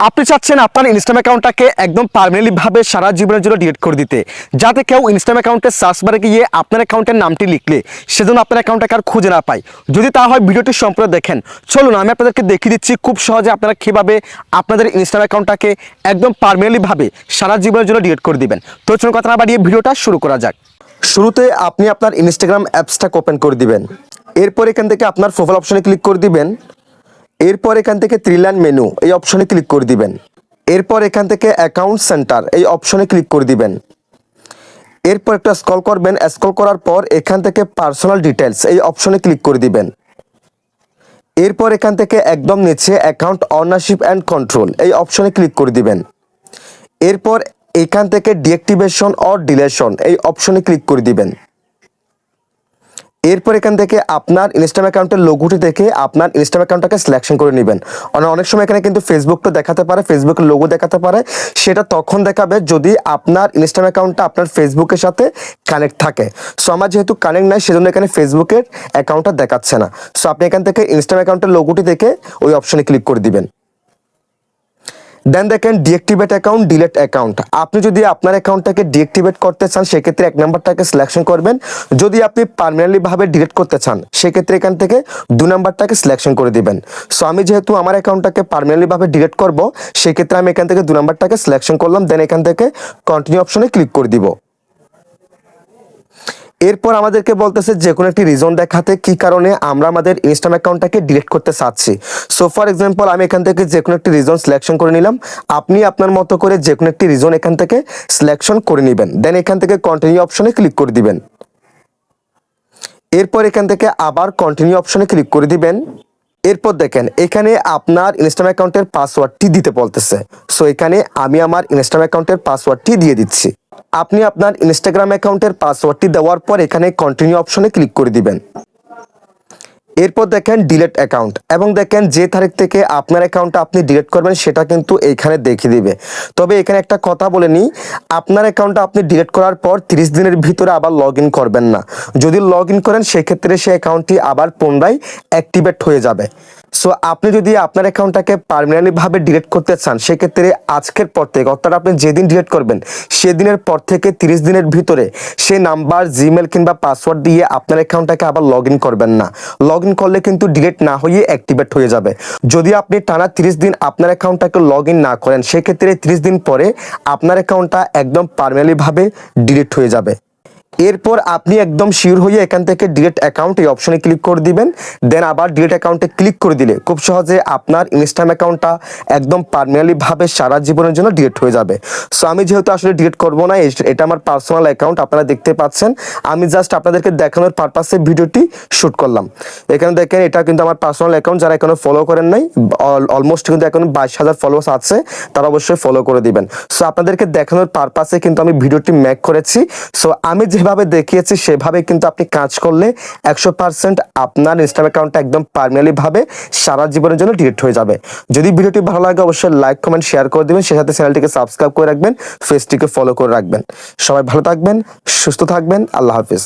আপনি চাচ্ছেন আপনার ইনস্টাম অ্যাকাউন্টটাকে একদম পার্মানেন্টলি ভাবে সারা জীবনের জন্য ডিলিট করে দিতে। যাতে কেউ ইনস্টাগ্রাম অ্যাকাউন্টের সার্চ বারে গিয়ে আপনার অ্যাকাউন্টের নামটি লিখলে, সেজন্য আপনার অ্যাকাউন্টটাকে আর খুঁজে না পায়। যদি তা হয় ভিডিওটি সম্পূর্ণ দেখেন। চলুন, আমি আপনাদেরকে দেখিয়ে দিচ্ছি খুব সহজে আপনারা কীভাবে আপনাদের ইনস্টাগ্রাম অ্যাকাউন্টটাকে একদম পার্মানেন্টলি ভাবে সারা জীবনের জন্য ডিলিট করে দিবেন। তো চলুন, কথা না বাড়িয়ে ভিডিওটা শুরু করা যাক। শুরুতে আপনি আপনার ইনস্টাগ্রাম অ্যাপসটাকে ওপেন করে দিবেন। এরপর এখান থেকে আপনার প্রোফাইল অপশনে ক্লিক করে দিবেন। এরপর এখান থেকে থ্রি লাইন মেনু এই অপশনে ক্লিক করে দিবেন। এরপর এখান থেকে অ্যাকাউন্ট সেন্টার এই অপশনে ক্লিক করে দিবেন। এরপর একটা স্কল করবেন স্ক্রল করার পর এখান থেকে পার্সোনাল ডিটেলস এই অপশনে ক্লিক করে দিবেন। এরপর এখান থেকে একদম নিচে অ্যাকাউন্ট অনারশিপ অ্যান্ড কন্ট্রোল এই অপশনে ক্লিক করে দিবেন। এরপর এখান থেকে ডিঅ্যাক্টিভেশন অর ডিলেশন এই অপশনে ক্লিক করে দিবেন। এরপর এখান থেকে আপনার ইনস্টাগ্রাম অ্যাকাউন্টের লোগোটি দেখে আপনার ইনস্টাগ্রাম অ্যাকাউন্টটাকে সিলেকশন করে নেবেন। অনেক সময় এখানে কিন্তু ফেসবুকটা দেখাতে পারে ফেসবুকের লোগো দেখাতে পারে। সেটা তখন দেখাবে যদি আপনার ইনস্টাগ্রাম অ্যাকাউন্টটা আপনার ফেসবুকের সাথে কানেক্ট থাকে। সো আমার যেহেতু কানেক্ট নাই, সেজন্য এখানে ফেসবুকের অ্যাকাউন্টটা দেখাচ্ছে না। সো আপনি এখান থেকে ইনস্টাগ্রাম অ্যাকাউন্টের লোগোটি দেখে ওই অপশনে ক্লিক করে দিবেন। দেন দেখেন ডিএক্টিভেট অ্যাকাউন্ট ডিলেট অ্যাকাউন্ট আপনি যদি আপনার অ্যাকাউন্টটাকে ডিএক্টিভেট করতে চান, সেক্ষেত্রে এক নাম্বারটাকে সিলেকশন করবেন। যদি আপনি পারমানেন্টলিভাবে ভাবে ডিলিট করতে চান, সেক্ষেত্রে এখান থেকে দু নাম্বারটাকে সিলেকশন করে দিবেন। সো আমি যেহেতু আমার অ্যাকাউন্টটাকে পারমানেন্টলিভাবে ডিলিট করব, সেক্ষেত্রে আমি এখান থেকে দু নাম্বারটাকে সিলেকশন করলাম দেন এখান থেকে কন্টিনিউ অপশনে ক্লিক করে দিব। এরপর আমাদেরকে বলতেছে যে কোনো একটি রিজন দেখাতে কি কারণে আমরা আমাদের ইনস্টাম অ্যাকাউন্টটাকে ডিলিট করতে চাচ্ছি। সো ফর এক্সাম্পল আমি এখান থেকে যে কোনো একটি রিজন সিলেকশন করে নিলাম। আপনি আপনার মতো করে যে কোনো একটি রিজন এখান থেকে সিলেকশন করে নেবেন। দেন এখান থেকে কন্টিনিউ অপশনে ক্লিক করে দিবেন। এরপর এখান থেকে আবার কন্টিনিউ অপশনে ক্লিক করে দিবেন। এরপর দেখেন, এখানে আপনার ইনস্টাম অ্যাকাউন্টের পাসওয়ার্ডটি দিতে বলতেছে। সো এখানে আমি আমার ইনস্টাম অ্যাকাউন্টের পাসওয়ার্ডটি দিয়ে দিচ্ছি। আপনি আপনার ইনস্টাগ্রাম অ্যাকাউন্টের পাসওয়ার্ডটি দেওয়ার পর এখানে কন্টিনিউ অপশনে ক্লিক করে দিবেন। এরপর দেখেন ডিলেট অ্যাকাউন্ট এবং দেখেন যে তারিখ থেকে আপনার অ্যাকাউন্টটা আপনি ডিলিট করবেন সেটা কিন্তু এইখানে দেখিয়ে দিবে। তবে এখানে একটা কথা বলে নিই, আপনার অ্যাকাউন্টটা আপনি ডিলিট করার পর তিরিশ দিনের ভিতরে আবার লগ ইন করবেন না। যদি লগ ইন করেন সেক্ষেত্রে সেই অ্যাকাউন্টটি আবার পুনরায় অ্যাক্টিভেট হয়ে যাবে। সো আপনি যদি আপনার অ্যাকাউন্টটাকে পারমানেন্টলি ভাবে ডিলিট করতে চান, সেক্ষেত্রে আজকের পর থেকে, অর্থাৎ আপনি যেদিন ডিলিট করবেন, সেদিনের পর থেকে তিরিশ দিনের ভিতরে সেই নাম্বার জিমেল কিংবা পাসওয়ার্ড দিয়ে আপনার অ্যাকাউন্টটাকে আবার লগ ইন করবেন না। লগ ইন করলে কিন্তু ডিলিট না হয়ে অ্যাক্টিভেট হয়ে যাবে। যদি আপনি টানা তিরিশ দিন আপনার অ্যাকাউন্টটাকে লগ ইন না করেন, সেক্ষেত্রে তিরিশ দিন পরে আপনার অ্যাকাউন্টটা একদম পারমানেন্টলিভাবে ডিলিট হয়ে যাবে। এরপর আপনি একদম শিওর হয়ে এখান থেকে ডিলেট অ্যাকাউন্ট এই অপশনে ক্লিক করে দিবেন। দেন আবার ডিলেট অ্যাকাউন্টে ক্লিক করে দিলে খুব সহজে আপনার ইনস্টাগ্রাম অ্যাকাউন্টটা একদম পারমানেন্টলি ভাবে সারা জীবনের জন্য ডিলিট হয়ে যাবে। সো আমি যেহেতু আসলে ডিলিট করব না এটা আমার পার্সোনাল অ্যাকাউন্ট আপনারা দেখতে পাচ্ছেন। আমি জাস্ট আপনাদেরকে দেখানোর পারপাসে ভিডিওটি শ্যুট করলাম। এখানে দেখেন, এটা কিন্তু আমার পার্সোনাল অ্যাকাউন্ট যারা এখনও ফলো করেন নাই অলমোস্ট কিন্তু এখন বাইশ হাজার ফলোয়ার্স আছে, তারা অবশ্যই ফলো করে দিবেন। সো আপনাদেরকে দেখানোর পারপাসে কিন্তু আমি ভিডিওটি ম্যাক করেছি। সো আমি যেভাবে দেখিয়েছি, সেভাবে কিন্তু আপনি কাজ করলে একশো পার্সেন্ট আপনার ইনস্টাগ্রাম অ্যাকাউন্টটা একদম পারমানেন্টলিভাবে সারা জীবনের জন্য ডিলিট হয়ে যাবে। যদি ভিডিওটি ভালো লাগে, অবশ্যই লাইক কমেন্ট শেয়ার করে দেবেন। সেই সাথে চ্যানেলটিকে সাবস্ক্রাইব করে রাখবেন ফেসটিকে ফলো করে রাখবেন। সবাই ভালো থাকবেন, সুস্থ থাকবেন। আল্লাহ হাফিজ।